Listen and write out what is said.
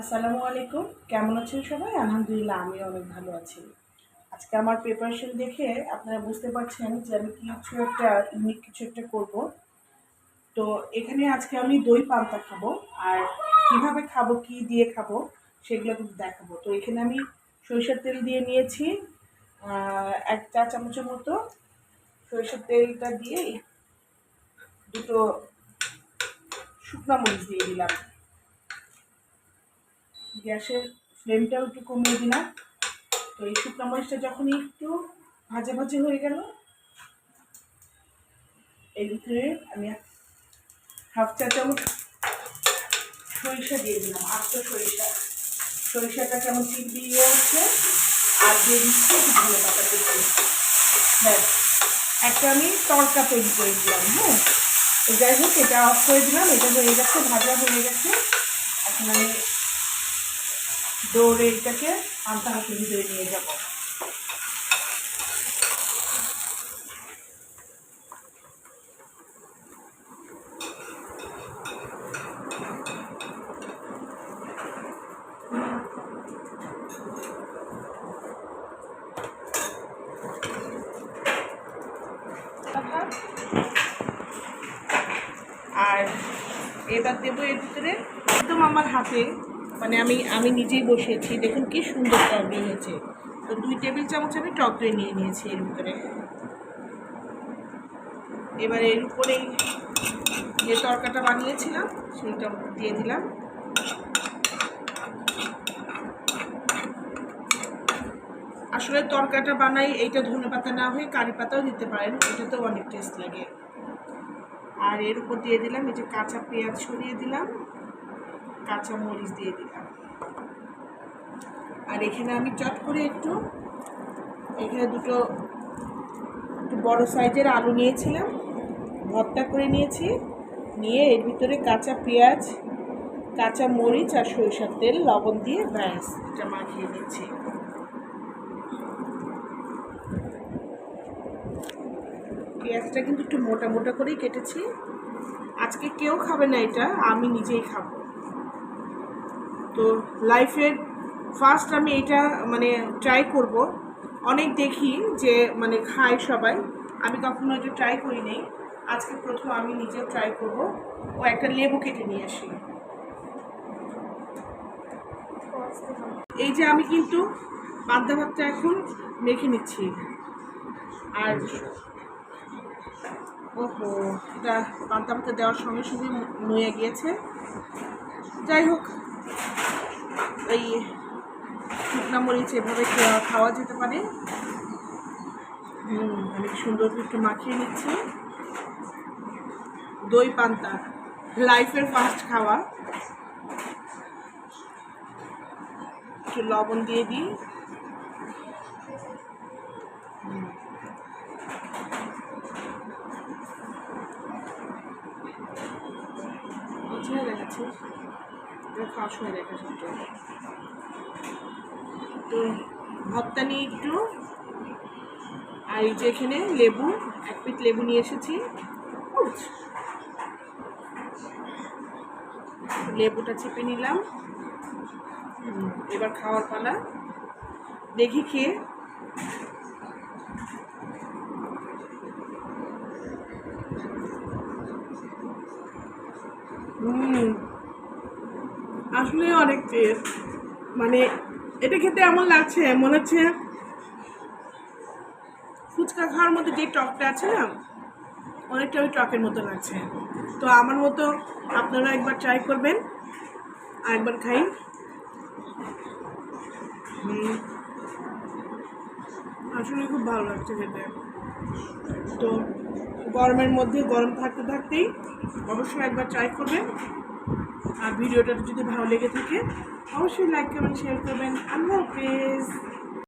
আসসালামু আলাইকুম। কেমন আছেন সবাই? আলহামদুলিল্লাহ আমি অনেক ভালো আছি। আজকে আমার প্রিপারেশন দেখে আপনারা বুঝতে পারছেন যে আমি কিছু একটা ইউনিক কিছু একটা করব। তো এখানে আজকে আমি দই পান্তা খাব আর কীভাবে খাব, কি দিয়ে খাব, সেগুলো কিন্তু দেখাবো। তো এখানে আমি সরিষার তেল দিয়ে নিয়েছি এক চা চামচের মতো। সরিষার তেলটা দিয়ে দুটো শুকনো মরিচ দিয়ে দিলাম। গ্যাসের ফ্লেমটাও একটু কমিয়ে দিলাম। তো এই শুকনো মরিচটা যখন একটু ভাজা ভাজা হয়ে গেল, এর ভিতরে আমি হাফ চা চামচ সরিষা দিয়ে দিলাম, আস্ত সরিষা। সরিষাটা কেমন চিবিয়ে উঠছে আর দিয়ে দিচ্ছি একটু ভালো পাতা দিয়ে ব্যাস, একটা আমি তড়কা তৈরি করে দিলাম হ্যাঁ? যাই হোক, এটা অফ করে দিলাম, এটা হয়ে গেছে, ভাজা হয়ে গেছে। এখন আমি দৌড়ে এটাকে পান্তা হাতের ভিতরে নিয়ে যাব। আর এবার দেবো এর ভিতরে একদম আমার হাতে মানে আমি আমি নিজেই বসিয়েছি। দেখুন কি সুন্দর টক হয়েছে। তো দুই টেবিল চামচ আমি টক দই নিয়ে নিয়েছি এর ভিতরে। এবার এর উপরেই যে তরকাটা বানিয়েছিলাম সেইটা দিয়ে দিলাম। আসলে তরকাটা বানাই, এইটা ধনে পাতা না হয়ে কারি পাতাও দিতে পারেন, এটাতেও অনেক টেস্ট লাগে। আর এর উপর দিয়ে দিলাম এই যে কাঁচা পেঁয়াজ ছড়িয়ে দিলাম। কাঁচা মরিচ দিয়ে দিলাম। আর এখানে আমি চট করে একটু, এখানে দুটো, একটু বড় সাইজের আলু নিয়েছিলাম। ভর্তা করে নিয়েছি। নিয়ে এর ভিতরে কাঁচা পেঁয়াজ, কাঁচা মরিচ আর সরিষার তেল, লবণ দিয়ে ব্যাস, এটা মাখিয়ে নিচ্ছি। পেঁয়াজটা কিন্তু একটু মোটা মোটা করেই কেটেছি। আজকে কেউ খাবে না এটা, আমি নিজেই খাব। তো লাইফের ফার্স্ট আমি এটা মানে ট্রাই করব। অনেক দেখি যে মানে খায় সবাই। আমি কখনো এটা ট্রাই করি নাই। আজকে প্রথম আমি নিজে ট্রাই করব। ও একটা লেবু কেটে নিয়ে আসি। এই যে আমি কিন্তু পান্তা ভাতটা এখন মেখে নিচ্ছি। আর ওহো, এটা পান্তা ভাতটা দেওয়ার সঙ্গে সঙ্গে নুয়ে গিয়েছে। যাই হোক এই শুকনা মরিচ এভাবে খাওয়া- যেতে পারে। আমি সুন্দর একটু মাখিয়ে নিচ্ছি। দই পান্তা লাইফের ফার্স্ট খাওয়া। একটু লবণ দিয়ে দিই। হুম। কোথায় এটা খাওয়ার সময় দেখাচ্ছি একটু তো। ভর্তা নিয়ে একটু, আর এই যে এখানে লেবু, এক পিট লেবু নিয়ে এসেছি। লেবুটা চেপে নিলাম। এবার খাওয়ার পালা। দেখি খেয়ে। হুম আসলে অনেক টেস্ট মানে এটা খেতে এমন লাগছে, মনে হচ্ছে ফুচকা খাওয়ার মধ্যে যে টকটা আছে না, অনেকটা ওই টকের মতো লাগছে। তো আমার মতো আপনারা একবার ট্রাই করবেন আর একবার খাই। আসলে খুব ভালো লাগছে খেতে। তো গরমের মধ্যে গরম থাকতে থাকতেই অবশ্যই একবার ট্রাই করবেন। আর ভিডিওটা যদি ভালো লেগে থাকে অবশ্যই লাইক করবেন শেয়ার করবেন। আল্লাহ হাফেজ।